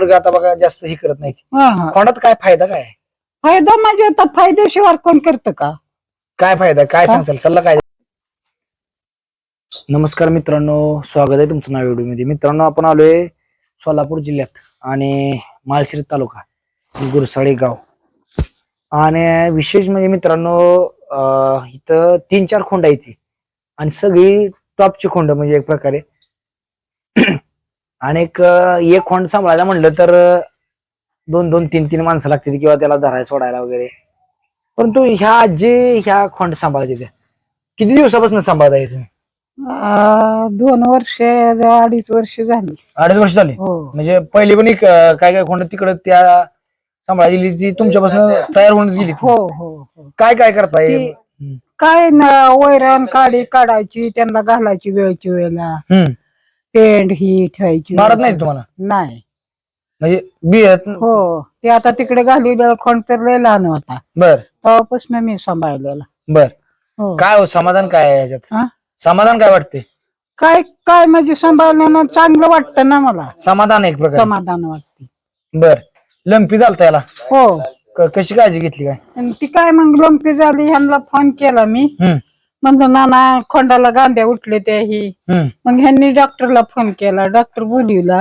वर्ग आता बघा जास्त हे करत नाही हा, हा. खोंडात काय फायदा काय आहे? फायदा म्हणजे आता फायदेशिवाय कोण करतं का काय फायदा काय हा? सांगचाल सल्ला काय नमस्कार मित्रांनो स्वागत आहे तुमचं नाव व्हिडिओमध्ये मित्रांनो आपण आलोय सोलापूर जिल्ह्यात आणि माळशिरस तालुका गुरसाळी गाव आणि विशेष म्हणजे मित्रांनो अं, इथं तीन चार खोंड आहेत इथे. आणि सगळी टॉपची खोंड म्हणजे एक प्रकारे आणि एक खोंड सांभाळायला म्हणलं तर दोन दोन तीन तीन माणसं लागतील किंवा त्याला धरायला सोडायला वगैरे. परंतु ह्या आजी ह्या खोंड सांभाळते किती दिवसापासून सांभाळता येते दोन वर्ष अडीच वर्ष झाली. अडीच वर्ष झाली? हो. म्हणजे पहिली पण एक, काय काय खोंड तिकडे त्या सांभाळायला गेली ती तुमच्यापासून तयार होऊन गेली. हो हो हो. काय काय करताय? ती- हम्म. काय ना वैरण काडी काढायची त्यांना घालायची वेळची वेळेला. पेंड ही ठेवायची. मारत नाही तुम्हाला? नाही. म्हणजे बियत? हो ते आता तिकडे घालीला कोण तर लय लहान होता. बर. तेव्हापासून मी सांभाळलेला. बर. हो. काय हो समाधान काय आहे ह्याच्यात हा? समाधान काय वाटते? काय काय म्हणजे सांभाळण्यानं चांगलं वाटतं ना मला. समाधान आहे एक प्रकार. समाधान वाटते. बर. लंपी चालता याला? हो. क- कशी काळजी घेतली काय? आणि ती काय मग लंपी झाली ह्यांना फोन केला मी. हम्म. म्हणलं नाना खोंडाला गांध्या उठले ते ही. हम्म. मग ह्यांनी डॉक्टरला फोन केला डॉक्टर बोलिवला.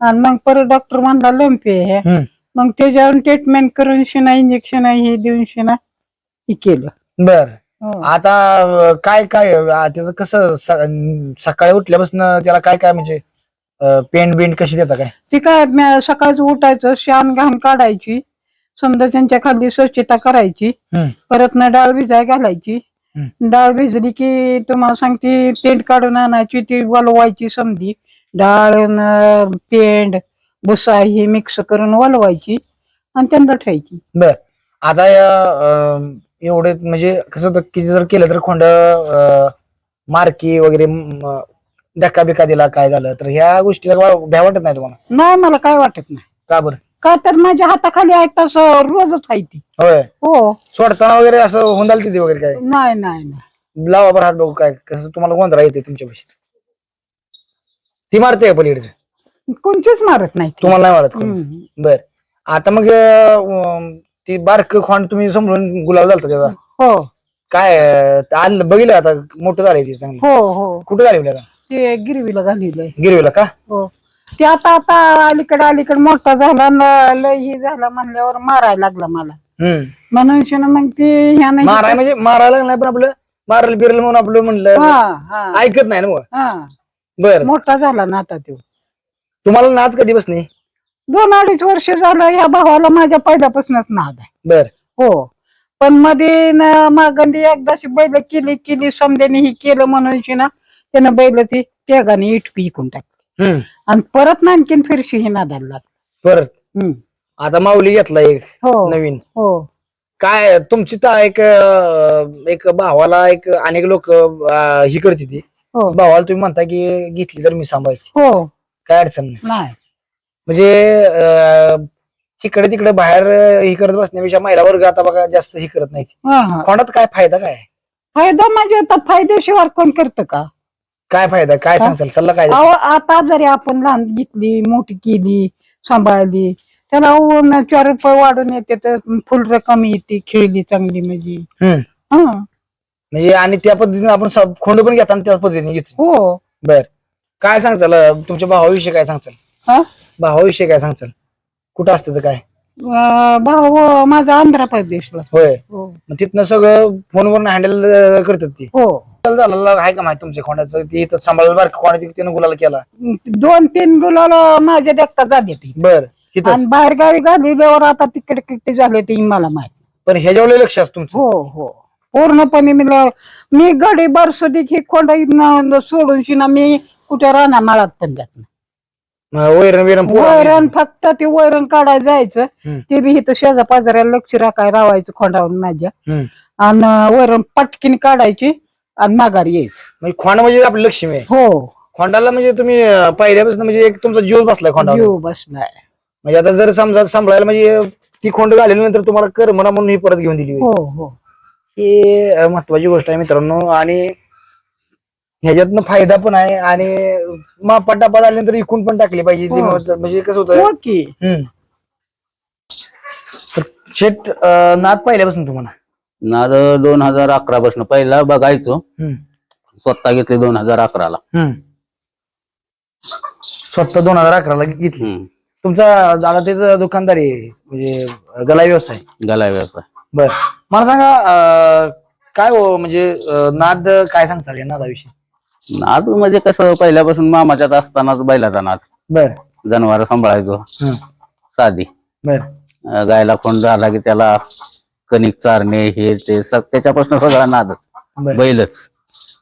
आणि मग परत डॉक्टर म्हणला लंपी हम्म. मग त्याच्यावर ट्रीटमेंट करून शिना इंजेक्शन हे देऊन शिना हे केलं. बर. हो. आता काय काय त्याचं कसं सकाळी उठल्यापासून त्याला काय काय म्हणजे पेंट बिंट कशी देता काय? ती काय सकाळचं उठायचं शान घाण काढायची. समजा त्यांच्या खाली स्वच्छता करायची. परत ना डाळ भिजाय घालायची. डाळ भिजली की तुम्हाला सांगते पेंट काढून आणायची ती वलवायची समधी. डाळ पेंड भुसा ही मिक्स करून वलवायची आणि त्यांना ठेवायची. बर. आता या, एवढे म्हणजे कसं होतं की जर केलं तर खोंड मारकी वगैरे धक्का बिक्का दिला काय झालं तर ह्या गोष्टीला भ्या वाटत नाही तुम्हाला? नाही मला काय वाटत नाही. का बरं? का तर माझ्या हाताखाली आहे तसं रोजच आहे ती. होय? हो. सोडताना वगैरे असं होंदाल तिथे वगैरे काय? नाही नाही नाही. लावा बरं हात बघू काय कसं तुम्हाला गोंधळा येते तुमच्यापाशी. ती मारते का पलीकडचं? कोणचीच मारत नाही ती. तुम्हाला नाही मारत कोणी? हम्म. बर. आता मग अं, ती बारक खोंड तुम्ही समजून गुलाब झालता त्याचा? हो. काय अं, आलं बघितलं आता मोठं झालंय ते चांगलं. हो हो. कुठं झाली ते गिरवीला गिरवीला का? हो. ते आता आता अलीकडे अलीकडे मोठा झाला न लय ही झाला म्हणल्यावर मारायला लागला मला. हम्म. म्हणून शिना मग ते ह्यानं माराय म्हणजे मारायला नाही पण आपलं मारल बिरल म्हणून आपलं म्हणलं हा हा. ऐकत नाही ना मग. हा. बर. मोठा झाला ना आता तो. तुम्हाला नाच कधी बसणे दोन अडीच वर्ष झालं ह्या भावाला माझ्या पहिल्यापासूनच नाद आहे. बर. हो. पण मध्ये न मागंदी एकदाशी बैल केली केली समद्याने ही केलं म्हणून शिना त्यानं बैल ती त्यागाने इटपी इकून टाकली. हम्म. आणि परत ना आणखीन फिरशी ही नादायला लागली. परत? हम्म. आता माऊली घेतला एक हो. नवीन. हो. काय तुमची तर एक अं, एक भावाला एक अनेक लोक ही करते ती. हो. भावाला तुम्ही म्हणता की घेतली तर मी सांभाळची हो. काय अडचण नाही. नाही. म्हणजे अं, इकडे तिकडे बाहेर ही करत बसण्यापेक्षा महिला वर्ग आता बघा जास्त ही करत नाही हा हा. कोणात काय फायदा काय? फायदा म्हणजे आता फायदेशिवाय कोण करतं का? काय फायदा? काय? सांगचाल सल्ला काय अहो आता जरी आपण लहान घेतली मोठी केली सांभाळली त्याला ऊन चार रुपये वाढून येते तर फुल रक्कम येते खेळली चांगली म्हणजे. हम्म. हा. म्हणजे आणि त्या पद्धतीने आपण सब- खोंड पण घेताना त्याच पद्धतीने घेतो हो. बर. काय सांगचाल अं, तुमच्या भावाविषयी काय सांगचाल हा? भावाविषयी काय सांगचाल कुठं असतं तर काय? अं, भाऊ माझा आंध्र प्रदेशला. होय. हो. मग तिथनं सगळं फोनवर हँडल करतात ती. हो. झालं आहे का माहिती तुमच्या खोंडाचं ती इथं सांभाळ बार कोणाची तिने गुलाला केला? दोन तीन गुलाला माझ्या देखता झाले ते. बर बाहेर गावी घालवल्यावर आता तिकडे किती झाले ते मला माहीत पण ह्याच्यावर लय लक्ष असतं तुमचं. हो हो. पूर्णपणे मी ल- मी गडी बरसुदी ही खोंड इथनं सोडून शिना मी कुठे राहणार माळात पण जात नाही. मग वैरण पुरवून वैरण फक्त ते वैरण काढायला जायचं. हम्म. ते बी इथं शेजा पाजाऱ्याला लक्ष राखाय रावायचं खोंडावून माझ्या. हम्म. आणि वैरण पटकीन काढायची. आणि माघारी यायचं म्हणजे खोंड म्हणजे आपलं लक्ष्मी आहे. हो. खोंडाला म्हणजे तुम्ही अं, पहिल्यापासून म्हणजे एक तुमचा जीव बसलाय खोंडावर. जीव बसलाय. म्हणजे आता जर समजा सांभाळायला म्हणजे ती खोंड घालल्यानंतर तुम्हाला कर म्हणा म्हणून ही परत घेऊन दिली होती. हो हो. ही अं, महत्वाची गोष्ट आहे मित्रांनो. आणि ह्याच्यातनं फायदा पण आहे आणि मापा टापा झाल्यानंतर इकून पण टाकली पाहिजे. हो. म्हणजे कसं होतं हो की. हम्म. तर शेट अं, नाद पहिल्यापासून तुम्हाला. नाद दोन हजार अकरा पासून पहिला बघायचो. स्वतः घेतले दोन हजार अकराला. स्वतः दोन हजार अकराला घेतली. तुमचा दादा तिथं दुकानदारी म्हणजे गला व्यवसाय. गला व्यवसाय. बर. मला सांगा काय हो म्हणजे नाद काय सांगताल या नादाविषयी? नाद म्हणजे कसं पहिल्यापासून मामाच्यात असतानाच बैलाचा नाद. बर. जनावर सांभाळायचो. साधी. बर. गायला फोन झाला की त्याला कणिक चारणे हे ते स- त्याच्यापासून सगळा नादच. बर. बैलच.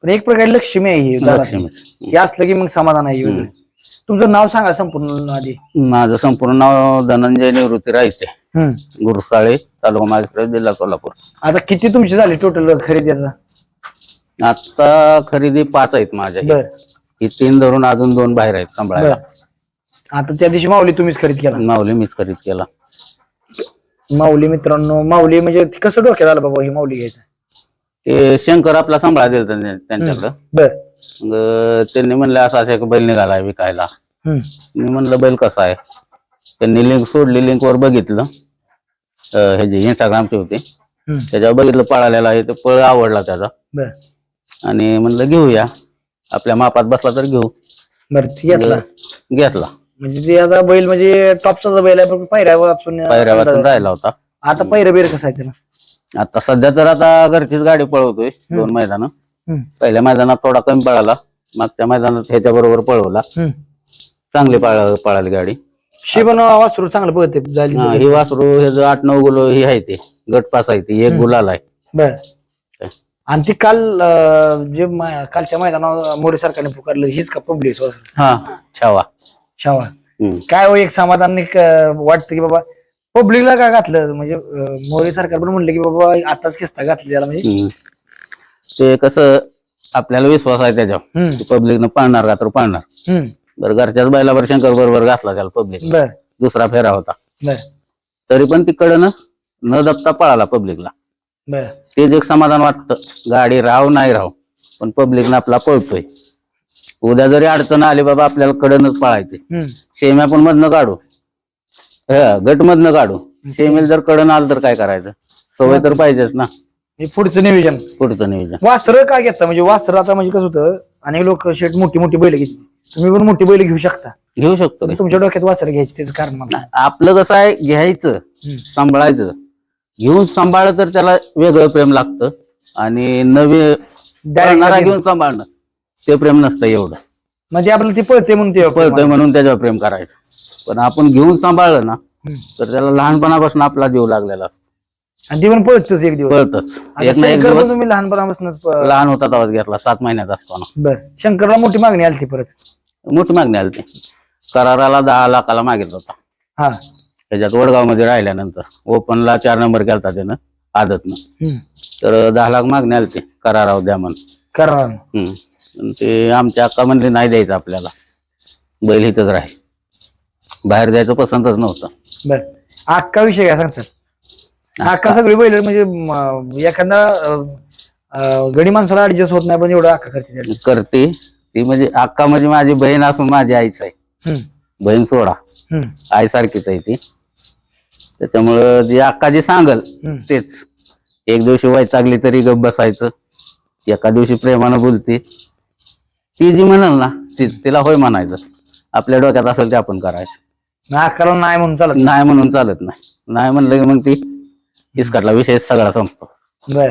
पण एक प्रकारे लक्ष्मी आहे ही. लक्ष्मी. हे असलं की मग समाधान आहे वेगळं. तुमचं नाव सांगा संपूर्ण आधी. माझं संपूर्ण नाव धनंजय निवृत्ती राहते हम्म. गुरुसाळे तालुका माझ्याकडे जिल्हा सोलापूर. आता किती तुमची झाली टोटल खरेदी आता आता खरेदी पाच आहेत माझ्या. बर. ही तीन धरून अजून दोन बाहेर आहेत बर. सांभाळायला आता त्या दिवशी माऊली तुम्हीच खरेदी केला. माऊली मीच खरीद केला. माऊली मित्रांनो माऊली म्हणजे ती कसं डोक्यात आलं बाबा ही माऊली घ्यायचं? ते शंकर आपला सांभाळा दिला त्यांच्याकडं. बर. मग त्यांनी म्हणलं असं असं एक बैल निघालाय विकायला. मी म्हणलं बैल कसा आहे? त्यांनी लिंक सोडली लिंक वर बघितलं. अं, हे जे इंस्टाग्रामचे होते. त्याच्यावर बघितलं पळालेला आहे ते पळ आवडला त्याचा. बर. आणि म्हणलं घेऊया. आपल्या मापात बसला तर घेऊ. बर ती घेतला? घेतला. म्हणजे ते आता बैल म्हणजे टॉपचा बैल आहे पण पायऱ्या वाचून पायऱ्या वाचून राहिला होता. आता पायऱ्या बिर कसं आहे त्याला आता सध्या तर आता घरचीच गाडी पळवतोय दोन मैदान. पहिल्या मैदानात थोडा कमी पळाला मागच्या मैदानात ह्याच्या बरोबर पळवला. चांगली पळ पळाली गाडी. शे पण वासरू चांगलं झाली हा, वासरू हे जो आठ नऊ गुलो ही आहे ते गट पास आहे ती एक गुलाल आहे बर. आणि ती काल जे कालच्या मैदानावर मोरे सरकारने पुकारलं हीच का पब्लिक हा छावा. शावा. काय हो एक समाधान वाटतं की बाबा पब्लिकला का घातलं? म्हणजे मोरे सरकार पण म्हणलं की बाबा आताच किस्ता घातली त्याला म्हणजे. ते कसं आपल्याला विश्वास आहे त्याच्यावर. हम्म, पब्लिकनं पाळणार का तर पाळणार. बरं घरच्याच बैलावर शंकर बरोबर घातला त्याला पब्लिक दुसरा फेरा होता. तरी पण तिकडनं न दबता पळाला पब्लिकला तेच एक समाधान वाटतं. गाडी राव नाही राव पण पब्लिकनं आपला पळतोय. उद्या जरी अडचण आली बाबा आपल्याला कडनच पळायचे. शेम्या पण मधनं काढू. हा, गट मधनं काढू. शेमेल जर कडन आलं तर काय करायचं? सवय तर पाहिजेच ना. हे पुढचं नियोजन. पुढचं नियोजन. वासर काय घेता? म्हणजे वासर आता म्हणजे कसं होतं अनेक लोक शेट मोठी मोठी बैल घेतली तुम्ही पण मोठी बैल घेऊ शकता. घेऊ शकतो. रे. तुमच्या डोक्यात वासर घ्यायची त्याचं कारण मला. आपलं कसं आहे घ्यायचं सांभाळायचं. घेऊन सांभाळलं तर त्याला वेगळं प्रेम लागतं. आणि नवे घेऊन सांभाळणं. ते प्रेम नसतं एवढं. म्हणजे आपल्याला ती पळते म्हणून ते पळतोय म्हणून त्याच्यावर प्रेम करायचं. पण आपण घेऊन सांभाळलं ना तर त्याला लहानपणापासून आपला जीव लागलेला असतो. आणि ती पण पळतच एक दिवस. पळतच. आता एक ना एक शंकर पण दिवस तुम्ही लहानपणापासूनच प- लहान होता तेव्हाच घेतला सात महिन्यात असताना बर. शंकरला मोठी मागणी आली ती परत. मोठी मागणी आली ती कराराला दहा लाखाला मागितला होता. हा. त्याच्यात वडगावमध्ये राहिल्यानंतर ओपनला चार नंबर केलता त्यानं आदतनं. हम्म. तर दहा लाख मागणी आली ती कराराव द्या म्हणून. करा हम्म. ते आमच्या अक्का म्हणले नाही द्यायचं आपल्याला. बैल इथंच राहील. बाहेर जायचं पसंतच नव्हतं. बर. अक्का विषय काय सांगतात अक्का. सगळी बैल म्हणजे म, एखादा अं, अं, गडी माणसाला ऍडजस्ट होत नाही पण एवढं अक्का करते त्याला. करते. ती म्हणजे अक्का म्हणजे माझी बहीण असून माझी आईच आहे. हम्म. बहीण सोडा हम्म. आई सारखीच आहे ती. त्याच्यामुळं जी अक्का जी सांगल हम्म. तेच. एक दिवशी वैतागली तरी गप बसायचं. एका दिवशी प्रेमानं बोलते. ती जी म्हणाल ना ती तिला होय म्हणायचं. आपल्या डोक्यात असेल ते आपण करायचं. ना अक्काला नाही म्हणून चालत. नाही म्हणून चालत नाही. नाही म्हणलं की मग ती इस्कटला विषय सगळा संपतो. बर.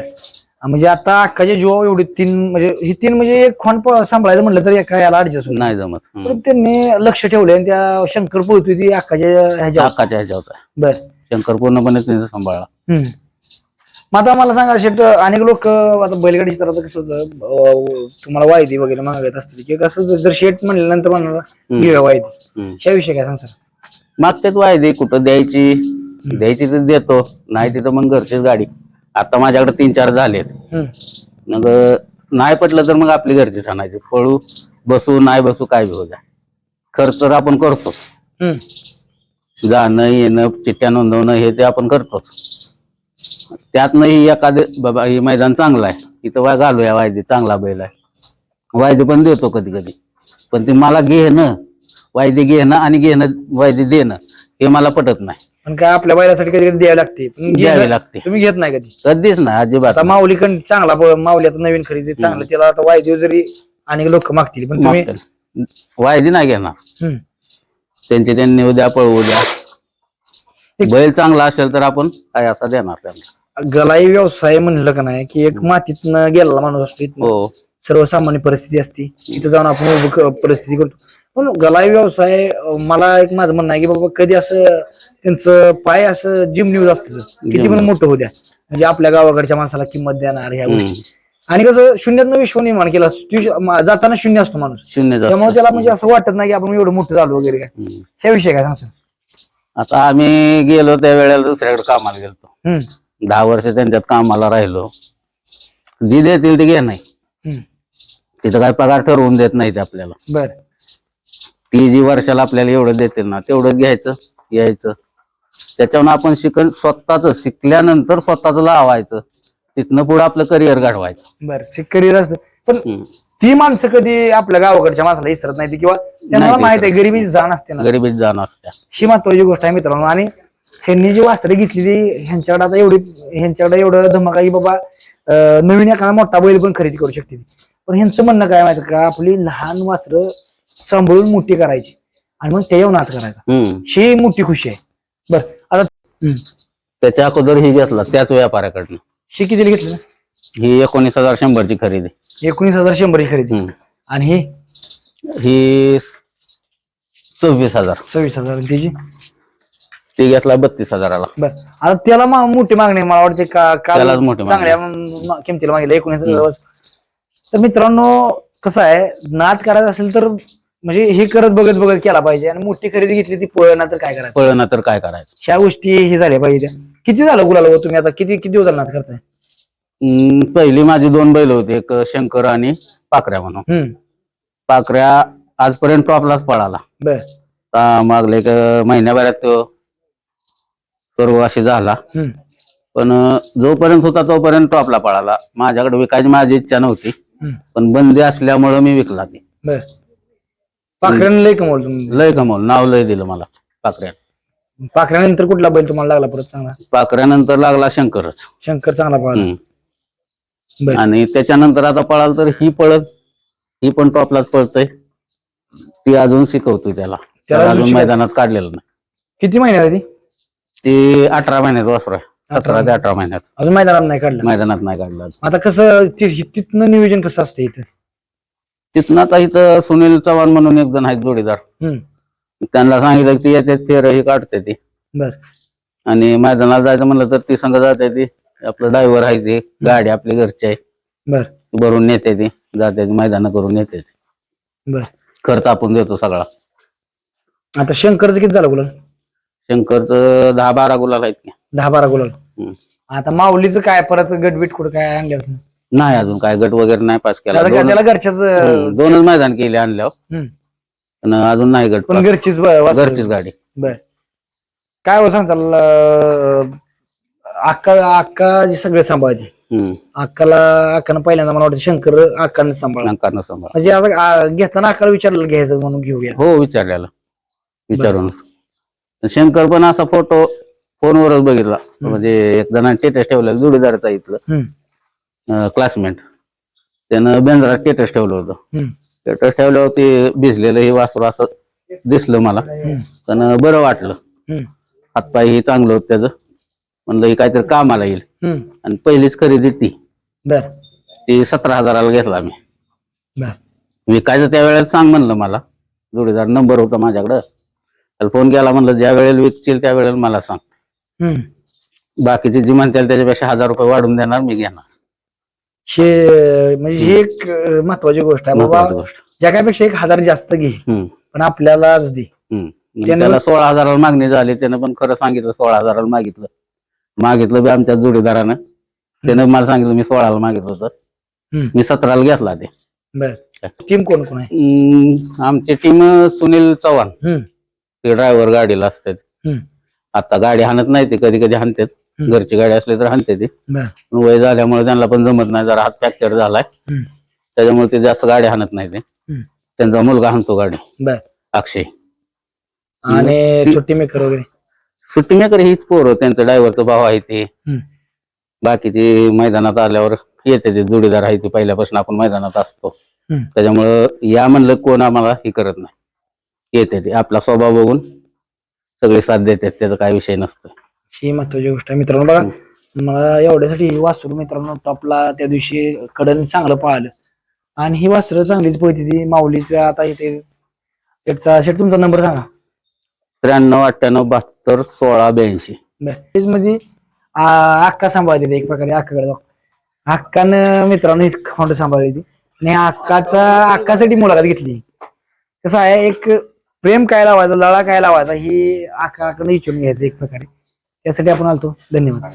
म्हणजे आता अक्काच्या जीवा एवढी तीन म्हणजे ही तीन म्हणजे एक खोंड प- सांभाळायचं म्हटलं तर एका याला ऍडजस्ट होत नाही जमत. हम्म. पण त्यांनी लक्ष ठेवलं आणि त्या शंकर पळतोय ती अक्काच्या ह्याच्या अक्काच्या ह्याच्यावर. बर. शंकर पूर्णपणे तिने सांभाळला. हम्म. मग आता मला सांगा शेट अनेक लोक आता बैलगाडी तर आता कसं होतं? तुम्हाला वायदी वगैरे मागत असतील की कसं जर शेट म्हणल्यानंतर म्हणणार घेऊया वायदी. हम्म. त्याविषयी काय सांग सर मागतेच वायदे कुठं द्यायची? द्यायची तर देतो नाही तिथं मग घरचीच गाडी. आता माझ्याकडे तीन चार झालेत. मग नाही पटलं तर मग आपली घरचीच आणायची पळू बसू नाही बसू काय बी हो द्या. खर्च तर आपण करतो जाणं येणं चिठ्ठ्या नोंदवणं हे ते आपण करतोच. त्यातनंही एखादे बाबा हे मैदान चांगलं आहे. इथं वा घालूया वायदे चांगला बैल आहे. वायदे पण देतो कधी कधी पण ते मला घेणं वायदे घेणं आणि घेणं वायदे देणं हे मला पटत नाही. पण काय आपल्या बैलासाठी कधी कधी द्यावी लागते. पण द्यावी लागते. तुम्ही घेत नाही कधी. कधीच नाही अजिबात आता माऊली कण चांगला ब- माऊली आता नवीन खरेदी चांगलं त्याला आता वायदे जरी आणि लोक मागतील पण तुम्ही. वायदे नाही घेणार. हम्म. त्यांचे त्यांनी उद्या पळवू द्या. बैल चांगला असेल तर आपण काय असा देणार त्यांना. गलाई व्यवसाय म्हणलं का नाही की एक मातीतनं गेलेला माणूस असतो इथनं. हो. सर्वसामान्य परिस्थिती असते. तिथं जाऊन आपण उभं क- परिस्थिती करतो. पण गलाई व्यवसाय अं, मला एक माझं म्हणणं आहे की बाबा कधी असं त्यांचं पाय असं जिम न्यूज असतं किती पण मोठं होऊ द्या. म्हणजे आपल्या गावाकडच्या माणसाला किंमत देणार ह्या गोष्टी. आणि कसं शून्यातनं विश्व निर्माण केला असतो. मा- जाताना शून्य असतो माणूस. शून्य. त्यामुळे त्याला म्हणजे असं वाटत नाही की आपण एवढं मोठं झालो वगैरे काय. हम्म. त्याविषयी काय सांगसान आता आम्ही गेलो त्या वेळेला दुसऱ्याकडे कामाला गेलो हम्म. दहा वर्ष त्यांच्यात कामाला राहिलो. जी देतील ते घे नाही. हम्म. तिथं काय पगार ठरवून देत नाही ते आपल्याला. बर. ती जी वर्षाला आपल्याला एवढं देतील ना तेवढंच घ्यायचं यायचं. त्याच्यावर आपण शिकन स्वतःच शिकल्यानंतर स्वतःच लावायचं. तिथनं पुढे आपलं करिअर घडवायचं. बर. करिअर असतं पण. ती माणसं कधी आपल्या गावाकडच्या माणसाला विसरत नाही किंवा त्यांना नाही माहीत आहे गरिबी जाण असते ना. गरिबीत जाणं असत्या ही महत्वाची गोष्ट आहे मित्रांनो. आणि ह्यांनी जी वासरे घेतलेली ह्यांच्याकडे आता एवढी ह्यांच्याकडे एवढं धमाका की बाबा अं, नवीन एखादा मोठा बैल पण खरेदी करू शकते पण ह्यांचं म्हणणं काय माहिती का? आपली लहान वासरं सांभाळून मोठी करायची. आणि मग त्याच्यावर नाच करायचा. हम्म. ही मोठी खुशी आहे. बर आता हम्म. त्याच्या अगोदर ही घेतला त्याच व्यापाऱ्याकडनं. ही कितीला घेतलं? ही एकोणीस हजार शंभरची खरेदी. एकोणीस हजार शंभर ही खरेदी. हम्म. आणि ही? ही सव्वीस हजार. सव्वीस हजार. आणि त्याची? ती घेतला बत्तीस हजाराला. बर. आता त्याला मा- मोठी मागणी आहे. मला वाटते का काल त्यालाच मोठी मागणी चांगल्या म- किमतीला मागितलं एकोणीस हजार तर मित्रांनो कसं आहे नाद करायचं असेल तर म्हणजे हे करत बघत बघत केला पाहिजे. आणि मोठी खरेदी घेतली ती पळणार तर काय करायचं? पळणं तर काय करायचं? ह्या गोष्टी हे झाल्या पाहिजे. किती झालं गुलाल हो तुम्ही आता? किती किती दिवस झाला नाद करताय? पहिली माझी दोन बैल होती एक शंकर आणि पाकऱ्या म्हणून. हम्म. पाकऱ्या आजपर्यंत टॉपलाच पळाला. बर. आता मागले एक महिन्याभरात तो सर्ववाशी झाला. हम्म. पण अं, जोपर्यंत होता तोपर्यंत टॉपला पळाला. माझ्याकडे विकायची माझी इच्छा नव्हती. हम्म. पण बंदी असल्यामुळं मी विकला ते. बर. पाखऱ्यानं लय कमवलं तुम्ही. लय कमवलं. नाव लय दिलं मला पाकऱ्या पाखऱ्यानंतर कुठला बैल तुम्हाला लागला परत चांगला? पाकऱ्यानंतर लागला शंकरच. शंकर चांगला पळाला. हम्म. आणि त्याच्यानंतर आता पळाल तर ही पळत ही पण टॉपलाच पळतय. ती अजून शिकवतोय त्याला. त्याला अजून अजून शिकव- मैदानात काढलेलं नाही. किती महिन्यात आहे ती? ती अठरा महिन्यात वासरू आहे. सतरा ते अठरा महिन्यात. अजून मैदानात नाही काढलं? मैदानात नाही काढलं अजून. आता कसं ति- तिथनं नियोजन कसं असतं इथं? तिथनं आता इथं सुनील चव्हाण म्हणून एक जण आहेत जोडीदार. हम्म. त्यांना सांगितलं की ती येते फेर ही काढते ती. बर. आणि मैदानाला जायचं म्हणलं तर ती संघ जाते ती. आपलं ड्रायव्हर आहे ती गाडी आपली घरची आहे. बर. भरून नेते ती जाते मैदान करून येते ती. बर. खर्च आपण देतो सगळा. आता शंकरचं किती झालं गुलाल? शंकरचं दहा बारा गुलाल आहेत की. दहा बारा गुलाल. हम्म. आता माऊलीचं काय परत गटबीट कुठं काय आणल्यावर नाही अजून काय गट वगैरे नाही पास केला. त्याला घरच्याच हम्म, दोनच मैदान केले आणल्यावर. हम्म. पण अजून नाही गट पण. घरचीच ब- वासरं. घरचीच गाडी. बर. काय हो सांगताल अं, अक्का अक्का जी सगळे सांभाळते. अक्काला अक्कानं पहिल्यांदा मला वाटतं शंकर अक्कानं सांभाळ. नाकानं सांभाळ. म्हणजे आता आ, घेताना अक्काला विचारलं घ्यायचं म्हणून घेऊया. हो विचारलेला. विचारून. शंकर पण असा फोटो फोनवरच बघितला. म्हणजे एक जणांनी स्टेटस ठेवलेलं जोडीदारचा इथलं. हम्म, क्लासमेट त्यानं बेंद्रात स्टेटस ठेवलं होतं. हम्म, स्टेटस ठेवल्यावर ते भिजलेलं हे वासरू असं दिसलं मला. हम्म, पण बरं वाटलं. हम्म, हातपाय हे चांगलं होतं त्याचं. म्हणलं हे काहीतरी कामाला येईल. हम्म. आणि पहिलीच खरेदी ती. बर. ती सतरा हजाराला घेतला मी बर. विकायचं त्या वेळेला सांग म्हणलं मला. जोडीदार नंबर होता माझ्याकडं. त्याला फोन केला म्हणलं ज्या वेळेला विकशील त्या वेळेला मला सांग. हम्म. बाकीचे जी म्हणतील त्याच्यापेक्षा हजार रुपये वाढून देणार मी घेणार. शे म्हणजे ही एक अं, महत्वाची गोष्ट आहे. बाबा महत्वाची गोष्ट. जगापेक्षा एक हजार जास्त घे. हम्म, पण आपल्यालाच दे. हम्म. मग त्यानं- त्याला सोळा हजाराला मागणी झाली त्यानं पण खरं सांगितलं सोळा हजाराला मागितलं. मागितलं बी आमच्या जोडीदारानं. त्यानं मला सांगितलं मी सोळाला मागितलं होतं. मी सतराला घेतला ते. बर. टीम कोण कोण आहे? आमची टीम सुनील चव्हाण. हम्म, ते ड्रायव्हर गाडीला असतात हम्म, आता गाडी हाणत नाही ते कधी कधी हाणतात. हम्म. घरची गाडी असली तर हाणते ती. बर. पण वय झाल्यामुळे त्यांना पण जमत नाही जरा हात फ्रॅक्चर झालाय. हम्म, त्याच्यामुळे ते जास्त गाडी हाणत नाही ते. हम्म. त्यांचा मुलगा हाणतो गाडी. बर. अक्षय. आणि सुट्टी मेकर वगैरे? सुट्टी मेकर हीच पोरं त्यांचा ड्रायव्हरचा भाव आहे ते. हम्म. बाकीचे मैदानात आल्यावर येते ते जोडीदार आहे ते पहिल्यापासून आपण मैदानात असतो. हम्म. त्याच्यामुळं या म्हणलं कोण आम्हाला हे करत नाही. येते ते आपला स्वभाव बघून सगळे साथ देतात त्याचा काही विषय नसतो. ही महत्वाची गोष्ट आहे. मित्रांनो बघा मला एवढ्यासाठी ही वासरू मित्रांनो टॉपला त्या दिवशी कडन चांगलं पळालं आणि ही वासरं चांगलीच पळती ती माऊलीचं आता इथे शेट तुमचा नंबर सांगा. त्र्याण्णव अठ्ठ्याण्णव बहात्तर सोळा ब्याऐंशी. म्हणजे मध्ये अक्का सांभाळते एक प्रकारे अक्काकडे जाऊ अक्कानं मित्रांनो ही खोंड सांभाळली ती. आणि अक्काचा अक्कासाठी मुलाखत घेतली. कसं आहे एक प्रेम काय लावायचं लळा काय लावायचा ही अक्काकडे विचारून घ्यायचं एक प्रकारे. त्यासाठी आपण आलतो. धन्यवाद.